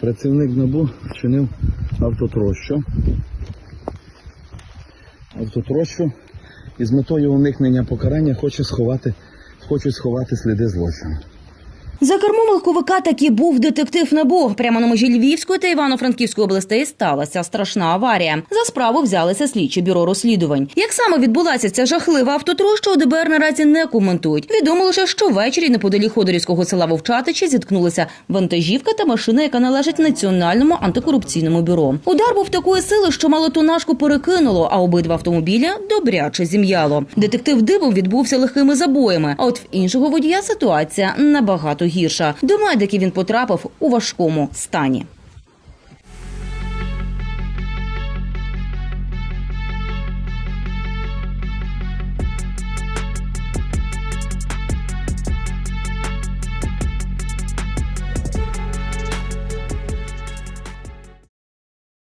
Працівник НАБУ вчинив автотрощу. Автотрощу і з метою уникнення покарання хоче сховати, хочуть сховати сліди злочину. За кермом легковика таки був детектив НАБУ. Прямо на межі Львівської та Івано-Франківської областей сталася страшна аварія. За справу взялися слідчі бюро розслідувань. Як саме відбулася ця жахлива автотроща, у ДБР наразі не коментують. Відомо лише, що ввечері неподалік Ходорівського села Вовчатичі зіткнулися вантажівка та машина, яка належить Національному антикорупційному бюро. Удар був такої сили, що малотонажку перекинуло, а обидва автомобіля добряче зім'яло. Детектив дибом відбувся легкими забоями. А от в іншого водія ситуація набагато гірша. До медиків він потрапив у важкому стані.